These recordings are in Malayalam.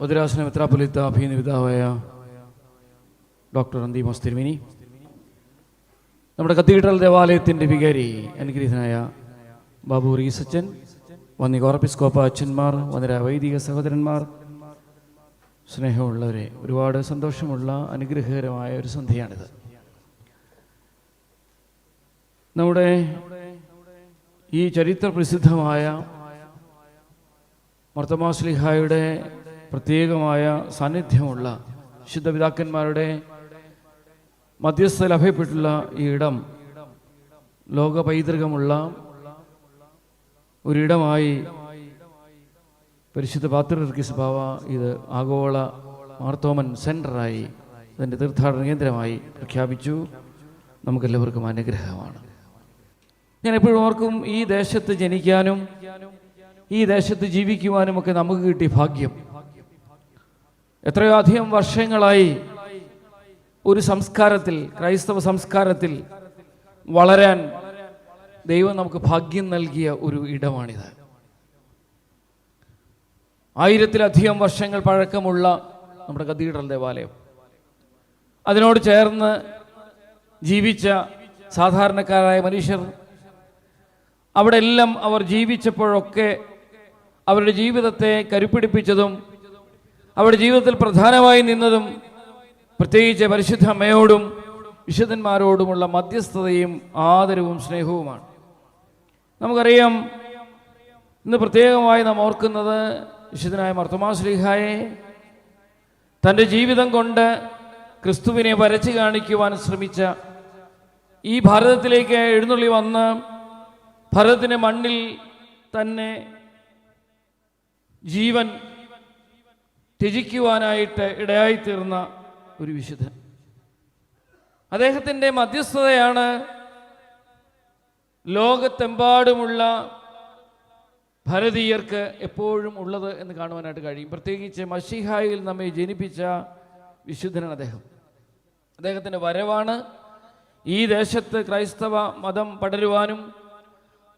മധുരാസന മെത്രാപൊലിത്ത അഭിനേതാവായ ഡോക്ടർ അന്തീമോസ് തിരുമിനി. നമ്മുടെ കത്തീഡ്രൽ ദേവാലയത്തിന്റെ വികാരി അനുഗ്രഹീതനായ ബാബു റീസച്ചൻ വന്നി കോറപ്പിസ്കോപ്പ അച്ഛന്മാർ വന്നിര വൈദിക സഹോദരന്മാർ സ്നേഹമുള്ളവരെ ഒരുപാട് സന്തോഷമുള്ള അനുഗ്രഹകരമായ ഒരു സന്ധ്യയാണിത്. നമ്മുടെ ഈ ചരിത്ര പ്രസിദ്ധമായ മർത്തമാസ്ലിഹായുടെ പ്രത്യേകമായ സാന്നിധ്യമുള്ള ശുദ്ധ പിതാക്കന്മാരുടെ മധ്യസ്ഥ ലഭ്യപ്പെട്ടുള്ള ഈ ഇടം ലോക പൈതൃകമുള്ള ഒരിടമായി പരിശുദ്ധ പാത്രികർക്കിസ് ബാവ ഇത് ആഗോള മാർത്തോമൻ സെന്ററായി അതിന്റെ തീർത്ഥാടന കേന്ദ്രമായി പ്രഖ്യാപിച്ചു. നമുക്കെല്ലാവർക്കും അനുഗ്രഹമാണ്. ഞാൻ എപ്പോഴും ഓർക്കും ഈ ദേശത്ത് ജനിക്കാനും ഈ ദേശത്ത് ജീവിക്കുവാനും ഒക്കെ നമുക്ക് കിട്ടിയ ഭാഗ്യം. എത്രയോ അധികം വർഷങ്ങളായി ഒരു സംസ്കാരത്തിൽ ക്രൈസ്തവ സംസ്കാരത്തിൽ വളരാൻ ദൈവം നമുക്ക് ഭാഗ്യം നൽകിയ ഒരു ഇടമാണിത്. ആയിരത്തിലധികം വർഷങ്ങൾ പഴക്കമുള്ള നമ്മുടെ കത്തീഡ്രൽ ദേവാലയം. അതിനോട് ചേർന്ന് ജീവിച്ച സാധാരണക്കാരായ മനുഷ്യർ അവിടെ എല്ലാം അവർ ജീവിച്ചപ്പോഴൊക്കെ അവരുടെ ജീവിതത്തെ കരുപ്പിടിപ്പിച്ചതും അവരുടെ ജീവിതത്തിൽ പ്രധാനമായി നിന്നതും പ്രത്യേകിച്ച് പരിശുദ്ധ അമ്മയോടും വിശുദ്ധന്മാരോടുമുള്ള മധ്യസ്ഥതയും ആദരവും സ്നേഹവുമാണ്. നമുക്കറിയാം ഇന്ന് പ്രത്യേകമായി നാം ഓർക്കുന്നത് വിശുദ്ധനായ മർത്തമാശ്രീഹായെ തന്റെ ജീവിതം കൊണ്ട് ക്രിസ്തുവിനെ വരച്ചു കാണിക്കുവാൻ ശ്രമിച്ച ഈ ഭാരതത്തിലേക്ക് എഴുന്നള്ളി വന്ന് ഭാരതത്തിന്റെ മണ്ണിൽ തന്നെ ജീവൻ ത്യജിക്കുവാനായിട്ട് ഇടയായിത്തീർന്ന ഒരു വിശുദ്ധൻ. അദ്ദേഹത്തിന്റെ മധ്യസ്ഥതയാണ് ലോകത്തെമ്പാടുമുള്ള ഭാരതീയർക്ക് എപ്പോഴും ഉള്ളത് എന്ന് കാണുവാനായിട്ട് കഴിയും. പ്രത്യേകിച്ച് മഷിഹായിൽ നമ്മെ ജനിപ്പിച്ച വിശുദ്ധനാണ് അദ്ദേഹം. അദ്ദേഹത്തിന്റെ വരവാണ്. ഈ ദേശത്ത് ക്രൈസ്തവ മതം പടരുവാനും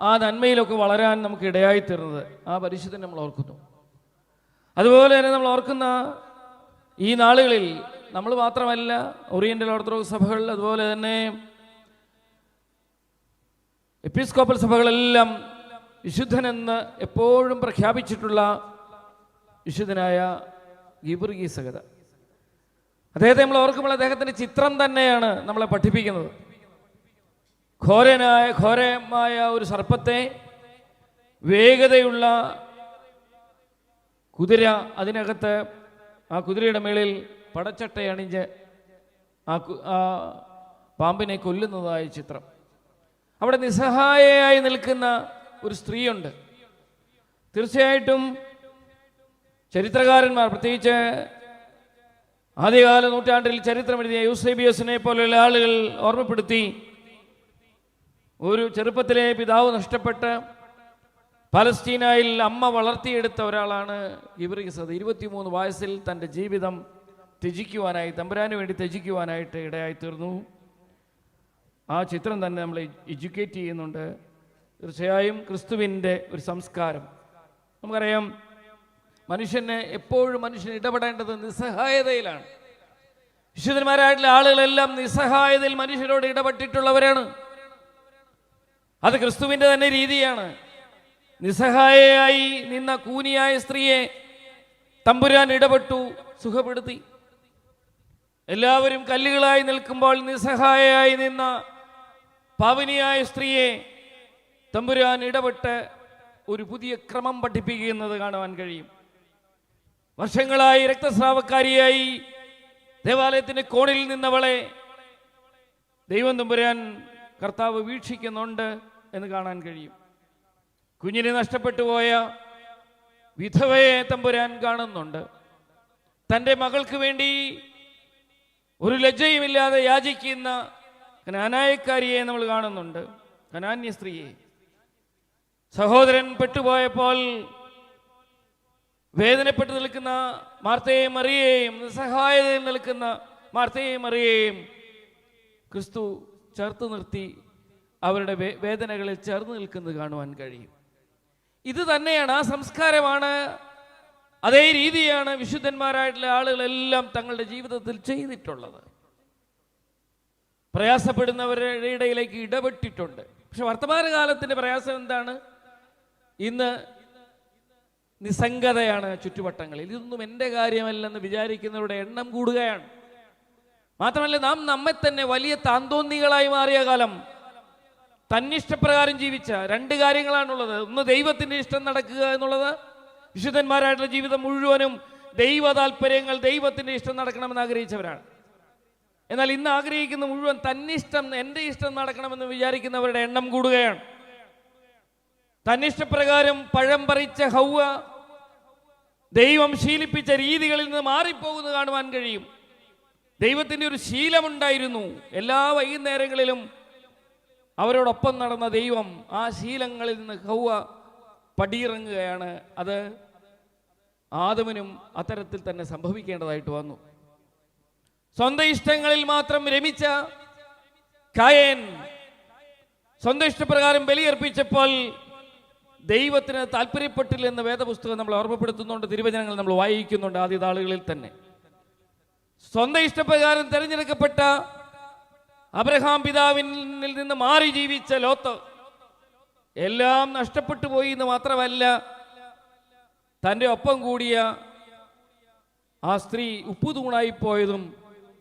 ആ നന്മയിലൊക്കെ വളരാൻ നമുക്ക് ഇടയായിത്തീർന്നത് ആ പരിശുദ്ധൻ നമ്മൾ ഓർക്കുന്നു. അതുപോലെ തന്നെ നമ്മൾ ഓർക്കുന്ന ഈ നാളുകളിൽ നമ്മൾ മാത്രമല്ല ഓറിയന്റൽ ഓർത്തഡോക്സ് സഭകൾ അതുപോലെ തന്നെ എപ്പിസ്കോപ്പൽ സഭകളെല്ലാം വിശുദ്ധനെന്ന് എപ്പോഴും പ്രഖ്യാപിച്ചിട്ടുള്ള വിശുദ്ധനായ ഗീബുർഗീസകത. അദ്ദേഹത്തെ നമ്മൾ ഓർക്കുമ്പോൾ അദ്ദേഹത്തിന്റെ ചിത്രം തന്നെയാണ് നമ്മളെ പഠിപ്പിക്കുന്നത്. ഘോരനായ ഘോരമായ ഒരു സർപ്പത്തെ വേഗതയുള്ള കുതിര അതിനകത്ത് ആ കുതിരയുടെ മേളിൽ പടച്ചട്ടയണിഞ്ഞ് ആ കു- ആ പാമ്പിനെ കൊല്ലുന്നതായ ചിത്രം. അവിടെ നിസ്സഹായയായി നിൽക്കുന്ന ഒരു സ്ത്രീയുണ്ട്. തീർച്ചയായിട്ടും ചരിത്രകാരന്മാർ പ്രത്യേകിച്ച് ആദ്യകാല നൂറ്റാണ്ടിൽ ചരിത്രം എഴുതിയ യൂസേബിയസിനെ പോലെയുള്ള ആളുകൾ ഓർമ്മപ്പെടുത്തി ഒരു ചെറുപ്പത്തിലെ പിതാവ് നഷ്ടപ്പെട്ട് പലസ്തീനായിൽ അമ്മ വളർത്തിയെടുത്ത ഒരാളാണ് ഇബ്രിസത് ഇരുപത്തിമൂന്ന് വയസ്സിൽ തന്റെ ജീവിതം ത്യജിക്കുവാനായി തമ്പുരാന് വേണ്ടി ത്യജിക്കുവാനായിട്ട് ഇടയായി തീർന്നു ആ ചിത്രം തന്നെ നമ്മൾ എഡ്യൂക്കേറ്റ് ചെയ്യുന്നുണ്ട്. തീർച്ചയായും ക്രിസ്തുവിന്റെ ഒരു സംസ്കാരം. നമുക്കറിയാം മനുഷ്യന് എപ്പോഴും മനുഷ്യൻ ഇടപെടേണ്ടത് നിസ്സഹായതയിലാണ്. വിശുദ്ധന്മാരായിട്ടുള്ള ആളുകളെല്ലാം നിസ്സഹായതയിൽ മനുഷ്യരോട് ഇടപെട്ടിട്ടുള്ളവരാണ്. അത് ക്രിസ്തുവിന്റെ തന്നെ രീതിയാണ്. നിസ്സഹായയായി നിന്ന കൂനിയായ സ്ത്രീയെ തമ്പുരാൻ ഇടപെട്ടു സുഖപ്പെടുത്തി. എല്ലാവരും കല്ലുകളായി നിൽക്കുമ്പോൾ നിസ്സഹായയായി നിന്ന പാവനിയായ സ്ത്രീയെ തമ്പുരാൻ ഇടപെട്ട് ഒരു പുതിയ ക്രമം പഠിപ്പിക്കുന്നത് കാണുവാൻ കഴിയും. വർഷങ്ങളായി രക്തസ്രാവക്കാരിയായി ദേവാലയത്തിന്റെ കോണിൽ നിന്നവളെ ദൈവം തമ്പുരാൻ കർത്താവ് വീക്ഷിക്കുന്നുണ്ട് എന്ന് കാണാൻ കഴിയും. കുഞ്ഞിനെ നഷ്ടപ്പെട്ടു പോയ വിധവയെ തമ്പുരാൻ കാണുന്നുണ്ട്. തന്റെ മകൾക്ക് വേണ്ടി ഒരു ലജ്ജയുമില്ലാതെ യാചിക്കുന്ന കനാനായക്കാരിയെ നമ്മൾ കാണുന്നുണ്ട്. കനാന്യ സ്ത്രീയെ. സഹോദരൻ പെട്ടുപോയപ്പോൾ വേദനപ്പെട്ട് നിൽക്കുന്ന മാർത്തയെയും മറിയേയും നിസ്സഹായതയിൽ നിൽക്കുന്ന മാർത്തയെയും മറിയേയും ക്രിസ്തു ചേർത്ത് നിർത്തി അവരുടെ വേദനകളിൽ ചേർന്ന് നിൽക്കുന്നത് കാണുവാൻ കഴിയും. ഇത് തന്നെയാണ് ആ സംസ്കാരമാണ്. അതേ രീതിയാണ് വിശുദ്ധന്മാരായിട്ടുള്ള ആളുകളെല്ലാം തങ്ങളുടെ ജീവിതത്തിൽ ചെയ്തിട്ടുള്ളത്. പ്രയാസപ്പെടുന്നവരുടെ ഇടയിലേക്ക് ഇടപെട്ടിട്ടുണ്ട്. പക്ഷെ വർത്തമാനകാലത്തിന്റെ പ്രയാസം എന്താണ്? ഇന്ന് നിസ്സംഗതയാണ് ചുറ്റുവട്ടങ്ങളിൽ. ഇതൊന്നും എന്റെ കാര്യമല്ലെന്ന് വിചാരിക്കുന്നവരുടെ എണ്ണം കൂടുകയാണ്. മാത്രമല്ല നാം നമ്മെ തന്നെ വലിയ താന്തോന്നികളായി മാറിയ കാലം തന്നിഷ്ടപ്രകാരം ജീവിച്ച രണ്ട് കാര്യങ്ങളാണുള്ളത്. ഒന്ന് ദൈവത്തിന്റെ ഇഷ്ടം നടക്കുക എന്നുള്ളത്. വിശുദ്ധന്മാരായിട്ടുള്ള ജീവിതം മുഴുവനും ദൈവ താല്പര്യങ്ങൾ ദൈവത്തിന്റെ ഇഷ്ടം നടക്കണമെന്ന് ആഗ്രഹിച്ചവരാണ്. എന്നാൽ ഇന്ന് ആഗ്രഹിക്കുന്ന മുഴുവൻ തന്നിഷ്ടം എന്റെ ഇഷ്ടം നടക്കണമെന്ന് വിചാരിക്കുന്നവരുടെ എണ്ണം കൂടുകയാണ്. തന്നിഷ്ടപ്രകാരം പഴം പറിച്ച ഹൗവ ദൈവം ശീലിപ്പിച്ച രീതികളിൽ നിന്ന് മാറിപ്പോകുന്നത് കാണുവാൻ കഴിയും. ദൈവത്തിന്റെ ഒരു ശീലമുണ്ടായിരുന്നു. എല്ലാ വൈകുന്നേരങ്ങളിലും അവരോടൊപ്പം നടന്ന ദൈവം ആ ശീലങ്ങളിൽ നിന്ന് ഹൗവ പടിയിറങ്ങുകയാണ്. അത് ആദമനും അത്തരത്തിൽ തന്നെ സംഭവിക്കേണ്ടതായിട്ട് വന്നു. സ്വന്തം ഇഷ്ടങ്ങളിൽ മാത്രം രമിച്ച കായൻ സ്വന്തം ഇഷ്ടപ്രകാരം ബലിയർപ്പിച്ചപ്പോൾ ദൈവത്തിന് താല്പര്യപ്പെട്ടില്ല എന്ന വേദപുസ്തകം നമ്മൾ ഓർമ്മപ്പെടുത്തുന്നുണ്ട്. തിരുവചനങ്ങൾ നമ്മൾ വായിക്കുന്നുണ്ട് ആദ്യ താളുകളിൽ തന്നെ. സ്വന്തം ഇഷ്ടപ്രകാരം തിരഞ്ഞെടുക്കപ്പെട്ട അബ്രഹാം പിതാവിനിൽ നിന്ന് മാറി ജീവിച്ച ലോത്ത് എല്ലാം നഷ്ടപ്പെട്ടു പോയി എന്ന് മാത്രമല്ല തന്റെ ഒപ്പം കൂടിയ ആ സ്ത്രീ ഉപ്പുതൂണായി പോയതും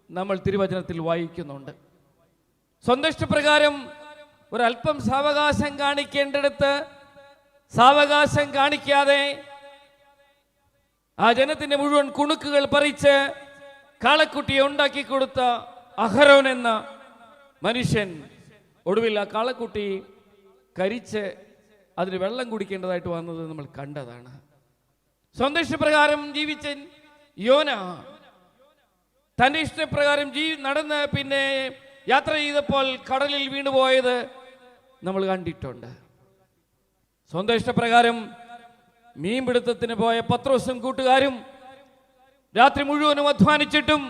നമ്മൾ തിരുവചനത്തിൽ വായിക്കുന്നുണ്ട്. സ്വന്തം ഒരല്പം സാവകാശം കാണിക്കേണ്ടടുത്ത് സാവകാശം കാണിക്കാതെ ആ ജനത്തിന്റെ മുഴുവൻ കുണുക്കുകൾ പറിച്ച് കാളക്കുട്ടിയെ ഉണ്ടാക്കി കൊടുത്ത അഹരോൻ എന്ന മനുഷ്യൻ ഒടുവിൽ ആ കാളക്കുട്ടി കരിച്ച് അതിന് വെള്ളം കുടിക്കേണ്ടതായിട്ട് വന്നത് നമ്മൾ കണ്ടതാണ്. സ്വന്തം ജീവിച്ച യോന. തന്റെ ഇഷ്ടപ്രകാരം ജീ നടന്ന് പിന്നെ യാത്ര ചെയ്തപ്പോൾ കടലിൽ വീണുപോയത് നമ്മൾ കണ്ടിട്ടുണ്ട്. സ്വന്തം ഇഷ്ടപ്രകാരം മീൻപിടുത്തത്തിന് പോയ പത്രോസും കൂട്ടുകാരും രാത്രി മുഴുവനും അധ്വാനിച്ചിട്ടും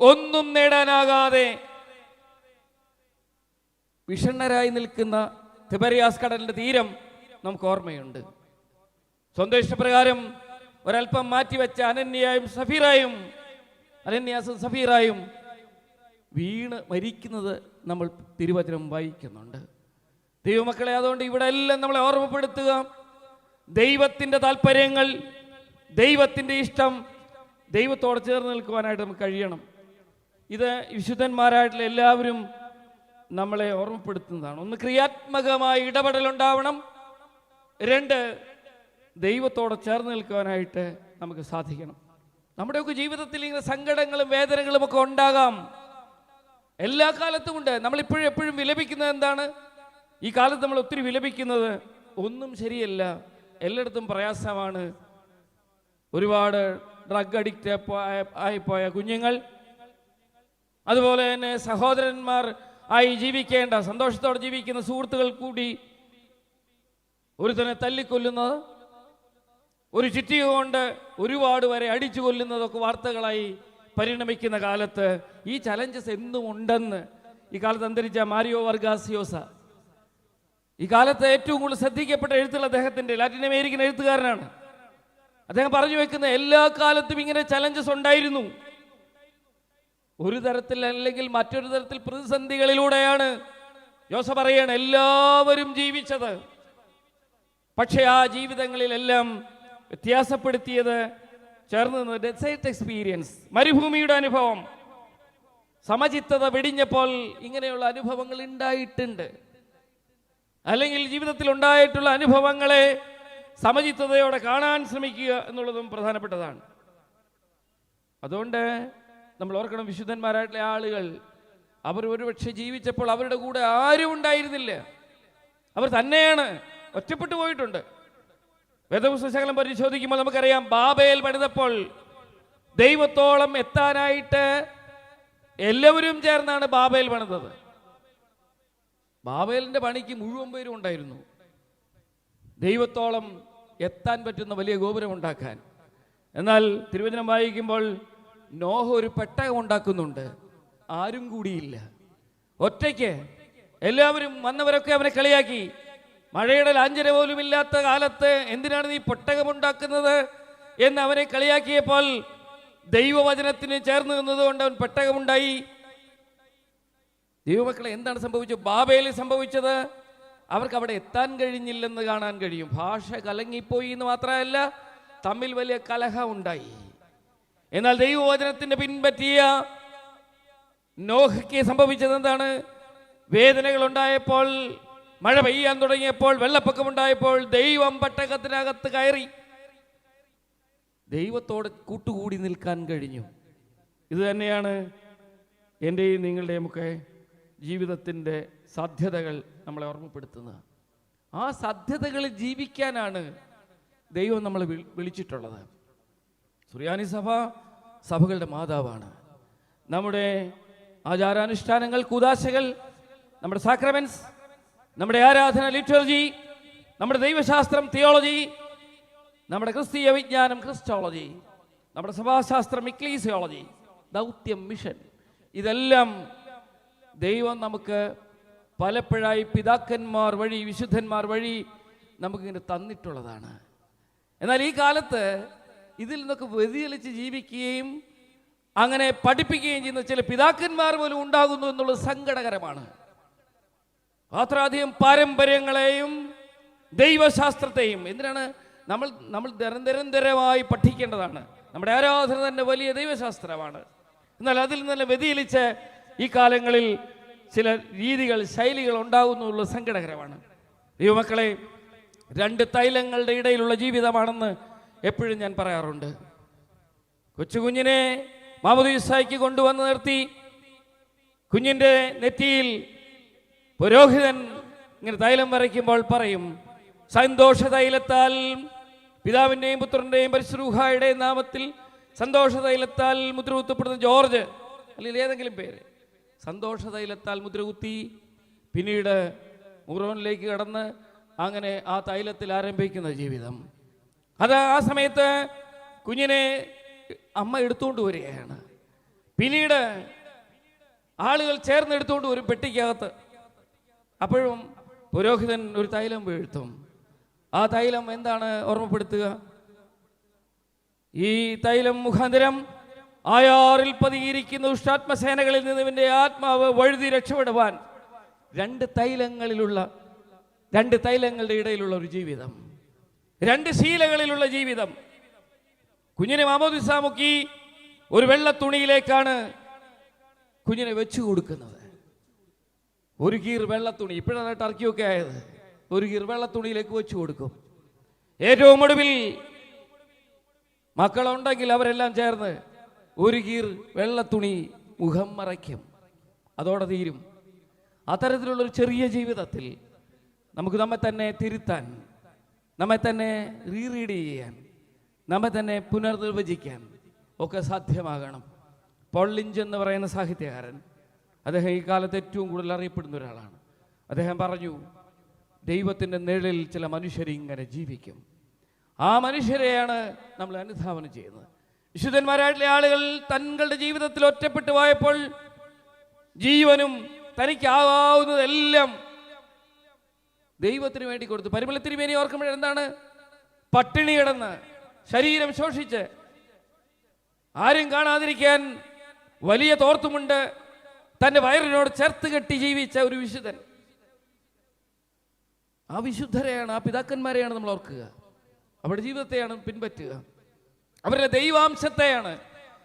ഒന്നും നേടാനാകാതെ വിഷണ്ണരായി നിൽക്കുന്ന തിബരിയാസ് കടലിന്റെ തീരം നമുക്ക് ഓർമ്മയുണ്ട്. സ്വന്തം ഒരല്പം മാറ്റിവെച്ച അനന്യയും സഫീറായും അനന്യാസും സഫീറായും വീണ് മരിക്കുന്നത് നമ്മൾ തിരുവചനം വായിക്കുന്നുണ്ട്. ദൈവമക്കളെ അതുകൊണ്ട് ഇവിടെ എല്ലാം നമ്മളെ ഓർമ്മപ്പെടുത്തുക. ദൈവത്തിന്റെ താല്പര്യങ്ങൾ ദൈവത്തിന്റെ ഇഷ്ടം ദൈവത്തോട് ചേർന്ന് നിൽക്കുവാനായിട്ട് നമുക്ക് കഴിയണം. ഇത് വിശുദ്ധന്മാരായിട്ടുള്ള എല്ലാവരും നമ്മളെ ഓർമ്മപ്പെടുത്തുന്നതാണ്. ഒന്ന് ക്രിയാത്മകമായ ഇടപെടൽ ഉണ്ടാവണം രണ്ട് ദൈവത്തോട് ചേർന്ന് നിൽക്കുവാനായിട്ട് നമുക്ക് സാധിക്കണം. നമ്മുടെയൊക്കെ ജീവിതത്തിൽ ഇങ്ങനെ സങ്കടങ്ങളും വേദനകളും ഒക്കെ ഉണ്ടാകാം. എല്ലാ കാലത്തും ഉണ്ട്. നമ്മളിപ്പോഴും എപ്പോഴും വിലപിക്കുന്നത് എന്താണ്? ഈ കാലത്ത് നമ്മൾ ഒത്തിരി വിലപിക്കുന്നത് ഒന്നും ശരിയല്ല. എല്ലായിടത്തും പ്രയാസമാണ്. ഒരുപാട് ഡ്രഗ് അഡിക്റ്റ് ആയിപ്പോയ കുഞ്ഞുങ്ങൾ. അതുപോലെ തന്നെ സഹോദരന്മാർ ആയി ജീവിക്കേണ്ട സന്തോഷത്തോടെ ജീവിക്കുന്ന സുഹൃത്തുക്കൾ കൂടി ഒരുത്തനെ തല്ലിക്കൊല്ലുന്നത് ഒരു ചിറ്റിക കൊണ്ട് ഒരുപാട് വരെ അടിച്ചു കൊല്ലുന്നതൊക്കെ വാർത്തകളായി പരിണമിക്കുന്ന കാലത്ത് ഈ ചലഞ്ചസ് എന്നും ഉണ്ടെന്ന് ഈ കാലത്ത് അന്തരിച്ച മാരിയോ വർഗാസിയോസ. ഈ കാലത്ത് ഏറ്റവും കൂടുതൽ ശ്രദ്ധിക്കപ്പെട്ട എഴുത്തുള്ള അദ്ദേഹത്തിന്റെ ലാറ്റിൻ അമേരിക്കൻ എഴുത്തുകാരനാണ്. അദ്ദേഹം പറഞ്ഞു വെക്കുന്ന എല്ലാ കാലത്തും ഇങ്ങനെ ചലഞ്ചസ് ഉണ്ടായിരുന്നു. ഒരു തരത്തിൽ അല്ലെങ്കിൽ മറ്റൊരു തരത്തിൽ പ്രതിസന്ധികളിലൂടെയാണ് ജോസ പറയാണ് എല്ലാവരും ജീവിച്ചത്. പക്ഷേ ആ ജീവിതങ്ങളിലെല്ലാം വ്യത്യാസപ്പെടുത്തിയത് ചേർന്ന് ഡെസേർട്ട് എക്സ്പീരിയൻസ് മരുഭൂമിയുടെ അനുഭവം. സമചിത്തത വെടിഞ്ഞപ്പോൾ ഇങ്ങനെയുള്ള അനുഭവങ്ങൾ ഉണ്ടായിട്ടുണ്ട്. അല്ലെങ്കിൽ ജീവിതത്തിൽ ഉണ്ടായിട്ടുള്ള അനുഭവങ്ങളെ സമചിത്തതയോടെ കാണാൻ ശ്രമിക്കുക എന്നുള്ളതും പ്രധാനപ്പെട്ടതാണ്. അതുകൊണ്ട് നമ്മൾ ഓർക്കണം വിശുദ്ധന്മാരായിട്ടുള്ള ആളുകൾ. അവർ ഒരുപക്ഷെ ജീവിച്ചപ്പോൾ അവരുടെ കൂടെ ആരും ഉണ്ടായിരുന്നില്ല. അവർ തന്നെയാണ് ഒറ്റപ്പെട്ടു പോയിട്ടുണ്ട്. വേദപുസ്തകശകലം പരിശോധിക്കുമ്പോൾ നമുക്കറിയാം ബാബയിൽ പണിതപ്പോൾ ദൈവത്തോളം എത്താനായിട്ട് എല്ലാവരും ചേർന്നാണ് ബാബയിൽ പണിതത്. ബാബേലിന്റെ പണിക്ക് മുഴുവൻ പേരും ഉണ്ടായിരുന്നു. ദൈവത്തോളം എത്താൻ പറ്റുന്ന വലിയ ഗോപുരം ഉണ്ടാക്കാൻ. എന്നാൽ തിരുവചനം വായിക്കുമ്പോൾ നോഹ ഒരു പെട്ടകം ഉണ്ടാക്കുന്നുണ്ട്. ആരും കൂടിയില്ല. ഒറ്റയ്ക്ക് എല്ലാവരും വന്നവരൊക്കെ അവനെ കളിയാക്കി. മഴയുടെ ലാഞ്ചന പോലും ഇല്ലാത്ത കാലത്ത് എന്തിനാണ് നീ പെട്ടകമുണ്ടാക്കുന്നത് എന്ന് അവനെ കളിയാക്കിയപ്പോൾ ദൈവവചനത്തിന് ചേർന്ന് നിന്നതുകൊണ്ട് അവൻ പെട്ടകമുണ്ടായി. ദൈവമക്കളെ എന്താണ് സംഭവിച്ചത്? ബാബയിൽ സംഭവിച്ചത് അവർക്ക് അവിടെ എത്താൻ കഴിഞ്ഞില്ലെന്ന് കാണാൻ കഴിയും. ഭാഷ കലങ്ങിപ്പോയി എന്ന് മാത്രമല്ല തമ്മിൽ വലിയ കലഹം ഉണ്ടായി എന്നാൽ ദൈവവചനത്തിന്റെ പിൻപറ്റിയ നോഹയ്ക്ക് സംഭവിച്ചത് എന്താണ് വേദനകൾ ഉണ്ടായപ്പോൾ മഴ പെയ്യാൻ തുടങ്ങിയപ്പോൾ വെള്ളപ്പൊക്കമുണ്ടായപ്പോൾ ദൈവം പട്ടകത്തിനകത്ത് കയറി. ദൈവത്തോട് കൂട്ടുകൂടി നിൽക്കാൻ കഴിഞ്ഞു. ഇത് തന്നെയാണ് എന്റെയും നിങ്ങളുടെയുമൊക്കെ ജീവിതത്തിന്റെ സാധ്യതകൾ നമ്മളെ ഓർമ്മപ്പെടുത്തുന്നത്. ആ സാധ്യതകളിൽ ജീവിക്കാനാണ് ദൈവം നമ്മളെ വിളിച്ചിട്ടുള്ളത്. സുറിയാനി സഭ സഭകളുടെ മാതാവാണ്. നമ്മുടെ ആചാരാനുഷ്ഠാനങ്ങൾ കൂതാശകൾ നമ്മുടെ സാക്രമെൻസ് നമ്മുടെ ആരാധന ലിറ്റർജി നമ്മുടെ ദൈവശാസ്ത്രം തിയോളജി നമ്മുടെ ക്രിസ്തീയ വിജ്ഞാനം ക്രിസ്റ്റോളജി നമ്മുടെ സഭാശാസ്ത്രം ഇക്ലീസിയോളജി ദൗത്യം മിഷൻ ഇതെല്ലാം ദൈവം നമുക്ക് പലപ്പോഴായി പിതാക്കന്മാർ വഴി വിശുദ്ധന്മാർ വഴി നമുക്കിങ്ങനെ തന്നിട്ടുള്ളതാണ്. എന്നാൽ ഈ കാലത്ത് ഇതിൽ നിന്നൊക്കെ വ്യതിചലിച്ച് ജീവിക്കുകയും അങ്ങനെ പഠിപ്പിക്കുകയും ചെയ്യുന്ന ചില പിതാക്കന്മാർ പോലും ഉണ്ടാകുന്നു എന്നുള്ളത് സങ്കടകരമാണ്. അത്രയധികം പാരമ്പര്യങ്ങളെയും ദൈവശാസ്ത്രത്തെയും എന്തിനാണ് നമ്മൾ നമ്മൾ നിരന്തരന്തരമായി പഠിക്കേണ്ടതാണ്. നമ്മുടെ ആരാധന തന്നെ വലിയ ദൈവശാസ്ത്രമാണ്. എന്നാൽ അതിൽ നിന്ന് വ്യതിയലിച്ച് ഈ കാലങ്ങളിൽ ചില രീതികൾ ശൈലികൾ ഉണ്ടാകുന്നു സങ്കടകരമാണ്. ദൈവമക്കളെ രണ്ട് തൈലങ്ങളുടെ ഇടയിലുള്ള ജീവിതമാണെന്ന് എപ്പോഴും ഞാൻ പറയാറുണ്ട്. കൊച്ചുകുഞ്ഞിനെ മാമുദീസായിക്ക് കൊണ്ടുവന്ന് നിർത്തി. കുഞ്ഞിന്റെ നെറ്റിയിൽ പുരോഹിതൻ ഇങ്ങനെ തൈലം വരയ്ക്കുമ്പോൾ പറയും സന്തോഷ തൈലത്താൽ പിതാവിന്റെയും പുത്രന്റെയും പരിശ്രൂഹായുടെയും നാമത്തിൽ സന്തോഷ തൈലത്താൽ മുദ്രകുത്തപ്പെടുന്ന ജോർജ് അല്ലെങ്കിൽ ഏതെങ്കിലും പേര്. സന്തോഷ തൈലത്താൽ മുദ്രകുത്തി പിന്നീട് മുറോനിലേക്ക് കടന്ന് അങ്ങനെ ആ തൈലത്തിൽ ആരംഭിക്കുന്ന ജീവിതം. അത് ആ സമയത്ത് കുഞ്ഞിനെ അമ്മ എടുത്തുകൊണ്ട് വരികയാണ്. പിന്നീട് ആളുകൾ ചേർന്ന് എടുത്തുകൊണ്ട് ഒരു പെട്ടിക്കകത്ത്. അപ്പോഴും പുരോഹിതൻ ഒരു തൈലം വീഴ്ത്തും. ആ തൈലം എന്താണ് ഓർമ്മപ്പെടുത്തുക? ഈ തൈലം മുഖാന്തരം ആയാറിൽ പതിയിരിക്കുന്ന ഉഷ്ടാത്മസേനകളിൽ നിന്ന് ഇവന്റെ ആത്മാവ് വഴുതി രക്ഷപ്പെടുവാൻ രണ്ട് തൈലങ്ങളിലുള്ള രണ്ട് തൈലങ്ങളുടെ ഇടയിലുള്ള ഒരു ജീവിതം. രണ്ട് ശീലകളിലുള്ള ജീവിതം. കുഞ്ഞിനെ മാമോദിസ മുക്കി ഒരു വെള്ള തുണിയിലേക്കാണ് കുഞ്ഞിനെ വെച്ചു കൊടുക്കുന്നത്. ഒരു കീർ വെള്ളത്തുണി ഇപ്പോഴാണ് ടർക്കിയൊക്കെ ആയത്. ഒരു കീർ വെള്ളത്തുണിയിലേക്ക് വെച്ചു കൊടുക്കും. ഏറ്റവും ഒടുവിൽ മക്കളുണ്ടെങ്കിൽ അവരെല്ലാം ചേർന്ന് ഒരു കീർ വെള്ളത്തുണി മുഖം മറയ്ക്കും. അതോടെ തീരും. അത്തരത്തിലുള്ള ഒരു ചെറിയ ജീവിതത്തിൽ നമുക്ക് നമ്മെ തന്നെ തിരുത്താൻ നമ്മെ തന്നെ റീറീഡ് ചെയ്യാൻ നമ്മെ തന്നെ പുനർനിർവചിക്കാൻ ഒക്കെ സാധ്യമാകണം. പൊള്ളിഞ്ച് എന്ന് പറയുന്ന സാഹിത്യകാരൻ അദ്ദേഹം ഈ കാലത്ത് ഏറ്റവും കൂടുതൽ അറിയപ്പെടുന്ന ഒരാളാണ്. അദ്ദേഹം പറഞ്ഞു ദൈവത്തിന്റെ നിഴലിൽ ചില മനുഷ്യരിങ്ങനെ ജീവിക്കും. ആ മനുഷ്യരെയാണ് നമ്മൾ അനുധാവനം ചെയ്യുന്നത്. വിശുദ്ധന്മാരായിട്ടുള്ള ആളുകൾ തങ്ങളുടെ ജീവിതത്തിൽ ഒറ്റപ്പെട്ടു പോയപ്പോൾ ജീവനും തനിക്കാവുന്നതെല്ലാം ദൈവത്തിന് വേണ്ടി കൊടുത്തു. പരിമളത്തിന് വേണ്ടി ഓർക്കുമ്പോൾ എന്താണ്? പട്ടിണി കിടന്ന് ശരീരം ശോഷിച്ച്. ആരും കാണാതിരിക്കാൻ വലിയ തോർത്തുമുണ്ട്. തന്റെ വയറിനോട് ചേർത്ത് കെട്ടി ജീവിച്ച ഒരു വിശുദ്ധൻ. ആ വിശുദ്ധരെയാണ് ആ പിതാക്കന്മാരെയാണ് നമ്മൾ ഓർക്കുക. അവരുടെ ജീവിതത്തെയാണ് പിൻപറ്റുക. അവരുടെ ദൈവാംശത്തെയാണ്.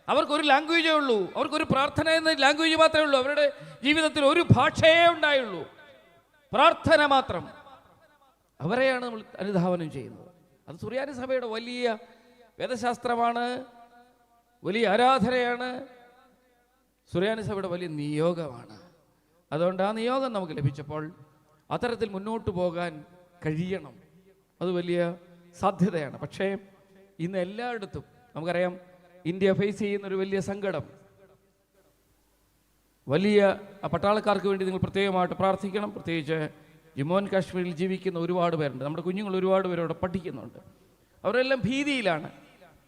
അവർക്കൊരു ലാംഗ്വേജേ ഉള്ളൂ. അവർക്കൊരു പ്രാർത്ഥന എന്ന ലാംഗ്വേജ് മാത്രമേ ഉള്ളൂ. അവരുടെ ജീവിതത്തിൽ ഒരു ഭാഷയേ ഉണ്ടായുള്ളൂ. പ്രാർത്ഥന മാത്രം. അവരെയാണ് നമ്മൾ അനുധാവനം ചെയ്യുന്നത്. അത് സുറിയാനി സഭയുടെ വലിയ വേദശാസ്ത്രമാണ് വലിയ ആരാധനയാണ്. സുറിയാനി സഭയുടെ വലിയ നിയോഗമാണ്. അതുകൊണ്ട് ആ നിയോഗം നമുക്ക് ലഭിച്ചപ്പോൾ അത്തരത്തിൽ മുന്നോട്ട് പോകാൻ കഴിയണം. അത് വലിയ സാധ്യതയാണ്. പക്ഷേ ഇന്ന് എല്ലായിടത്തും നമുക്കറിയാം ഇന്ത്യ ഫേസ് ചെയ്യുന്ന ഒരു വലിയ സങ്കടം. വലിയ പട്ടാളക്കാർക്ക് വേണ്ടി നിങ്ങൾ പ്രത്യേകമായിട്ട് പ്രാർത്ഥിക്കണം. പ്രത്യേകിച്ച് ജമ്മു കാശ്മീരിൽ ജീവിക്കുന്ന ഒരുപാട് പേരുണ്ട്. നമ്മുടെ കുഞ്ഞുങ്ങൾ ഒരുപാട് പേര് അവിടെ പഠിക്കുന്നുണ്ട്. അവരെല്ലാം ഭീതിയിലാണ്.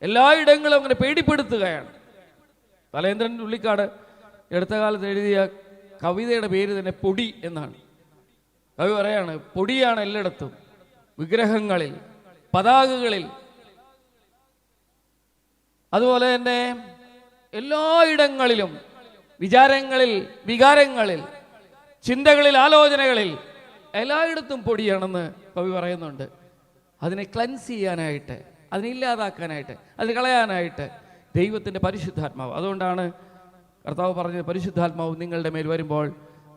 എല്ലായിടങ്ങളും അങ്ങനെ പേടിപ്പെടുത്തുകയാണ്. തലേന്ദ്രൻ ഉള്ളിക്കാട് അടുത്ത കാലത്ത് എഴുതിയ കവിതയുടെ പേര് തന്നെ പൊടി എന്നാണ്. കവി പറയാണ് പൊടിയാണ് എല്ലായിടത്തും. വിഗ്രഹങ്ങളിൽ പതാകകളിൽ. അതുപോലെ തന്നെ എല്ലായിടങ്ങളിലും വിചാരങ്ങളിൽ വികാരങ്ങളിൽ ചിന്തകളിൽ ആലോചനകളിൽ എല്ലായിടത്തും പൊടിയാണെന്ന് കവി പറയുന്നുണ്ട്. അതിനെ ക്ലൻസ് ചെയ്യാനായിട്ട് അതിനെ ഇല്ലാതാക്കാനായിട്ട് അതിനെ കളയാനായിട്ട് ദൈവത്തിന്റെ പരിശുദ്ധാത്മാവ്. അതുകൊണ്ടാണ് കർത്താവ് പറഞ്ഞത് പരിശുദ്ധാത്മാവ് നിങ്ങളുടെ മേൽ വരുമ്പോൾ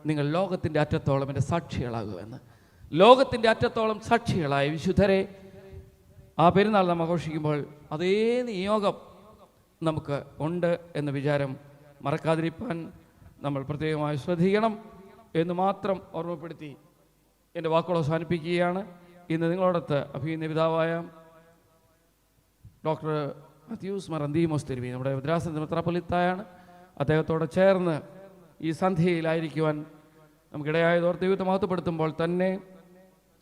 നിങ്ങൾ ലോകത്തിന്റെ അറ്റത്തോളം എന്റെ സാക്ഷികളാകുമെന്ന് ലോകത്തിന്റെ അറ്റത്തോളം സാക്ഷികളായ വിശുദ്ധരെ ആ പെരുന്നാൾ നാം ആഘോഷിക്കുമ്പോൾ അതേ നിയോഗം നമുക്ക് ഉണ്ട് എന്ന വിചാരം മറക്കാതിരിക്കാൻ നമ്മൾ പ്രത്യേകമായി ശ്രദ്ധിക്കണം എന്ന് മാത്രം ഓർമ്മപ്പെടുത്തി എന്റെ വാക്കുകൾ അവസാനിപ്പിക്കുകയാണ്. ഇന്ന് നിങ്ങളോടൊത്ത് അഭിനയ പിതാവായ ഡോക്ടർ മത്യൂസ് മറന്തീമോസ് തെരുവി നമ്മുടെ മദ്രാസൻ മെത്രാപ്പൊലിത്തായാണ്. അദ്ദേഹത്തോട് ചേർന്ന് ഈ സന്ധ്യയിലായിരിക്കുവാൻ നമുക്കിടയായതോർ ദൈവത്തെ മഹത്വപ്പെടുത്തുമ്പോൾ തന്നെ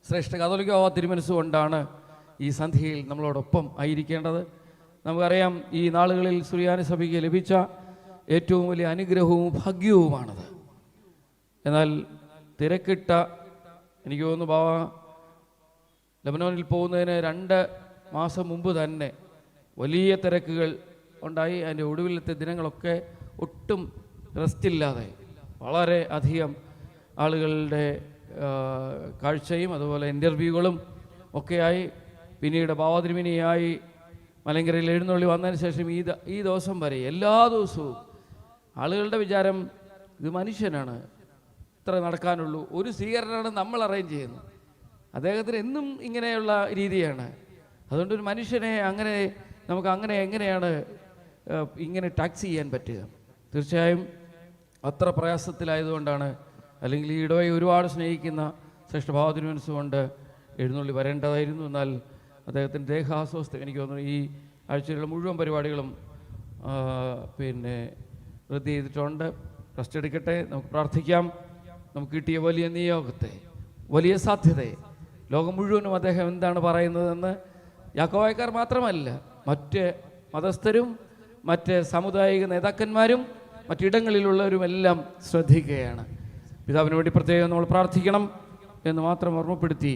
ശ്രേഷ്ഠ കത്തോലിക്ക തിരുമനസ്സുകൊണ്ടാണ് ഈ സന്ധ്യയിൽ നമ്മളോടൊപ്പം ആയിരിക്കേണ്ടത്. നമുക്കറിയാം ഈ നാളുകളിൽ സുറിയാനി സഭയ്ക്ക് ലഭിച്ച ഏറ്റവും വലിയ അനുഗ്രഹവും ഭാഗ്യവുമാണത്. എന്നാൽ തിരക്കിട്ട എനിക്ക് തോന്നുന്നു ബാബ ലബനോനിൽ പോകുന്നതിന് രണ്ട് മാസം മുമ്പ് തന്നെ വലിയ തിരക്കുകൾ ഉണ്ടായി. അതിന്റെ ഒടുവിലത്തെ ദിനങ്ങളൊക്കെ ഒട്ടും റെസ്റ്റ് ഇല്ലാതെ വളരെ അധികം ആളുകളുടെ കാഴ്ചയും അതുപോലെ ഇന്റർവ്യൂകളും ഒക്കെയായി പിന്നീട് ഭാവതിരുമിനിയായി മലങ്കരയിൽ എഴുന്നള്ളി വന്നതിന് ശേഷം ഈ ഈ ദിവസം വരെ എല്ലാ ദിവസവും ആളുകളുടെ വിചാരം ഇത് മനുഷ്യനാണ്. ഇത്ര നടക്കാനുള്ളൂ. ഒരു സ്വീകരണമാണ് നമ്മൾ അറേഞ്ച് ചെയ്യുന്നത്. അദ്ദേഹത്തിന് എന്നും ഇങ്ങനെയുള്ള രീതിയാണ്. അതുകൊണ്ട് ഒരു മനുഷ്യനെ അങ്ങനെ നമുക്ക് അങ്ങനെ എങ്ങനെയാണ് ഇങ്ങനെ ടാക്സ് ചെയ്യാൻ പറ്റുക? തീർച്ചയായും അത്ര പ്രയാസത്തിലായതുകൊണ്ടാണ് അല്ലെങ്കിൽ ഈ ഇടവയെ ഒരുപാട് സ്നേഹിക്കുന്ന ശ്രേഷ്ഠഭാവത്തിന് മനസ്സുകൊണ്ട് എഴുന്നള്ളി വരേണ്ടതായിരുന്നു. എന്നാൽ അദ്ദേഹത്തിന്റെ ദേഹാസ്വസ്ഥ എനിക്ക് തോന്നുന്നു ഈ ആഴ്ചയിലുള്ള മുഴുവൻ പരിപാടികളും പിന്നെ റദ്ദ് ചെയ്തിട്ടുണ്ട്. റെസ്റ്റ് എടുക്കട്ടെ. നമുക്ക് പ്രാർത്ഥിക്കാം. നമുക്ക് കിട്ടിയ വലിയ നിയോഗത്തെ വലിയ സാധ്യതയെ. ലോകം മുഴുവനും അദ്ദേഹം എന്താണ് പറയുന്നതെന്ന് യാക്കോവായക്കാർ മാത്രമല്ല മറ്റ് മതസ്ഥരും മറ്റ് സാമുദായിക നേതാക്കന്മാരും മറ്റിടങ്ങളിലുള്ളവരുമെല്ലാം ശ്രദ്ധിക്കുകയാണ്. പിതാവിന് വേണ്ടി പ്രത്യേകം നമ്മൾ പ്രാർത്ഥിക്കണം എന്ന് മാത്രം ഓർമ്മപ്പെടുത്തി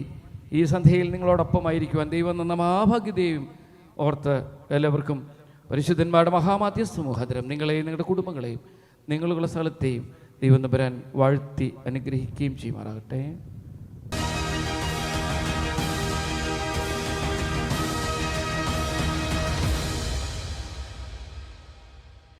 ഈ സന്ധ്യയിൽ നിങ്ങളോടൊപ്പം ആയിരിക്കുവാൻ ദൈവം എന്ന മഹാഭാഗ്യതയും ഓർത്ത് എല്ലാവർക്കും പരിശുദ്ധന്മാരുടെ മഹാമാധ്യസ്ഥ സമൂഹത്തിലും നിങ്ങളെയും നിങ്ങളുടെ കുടുംബങ്ങളെയും നിങ്ങളുള്ള സ്ഥലത്തെയും ദൈവം നമ്പരാൻ വാഴ്ത്തി അനുഗ്രഹിക്കുകയും ചെയ്യുമാറാകട്ടെ.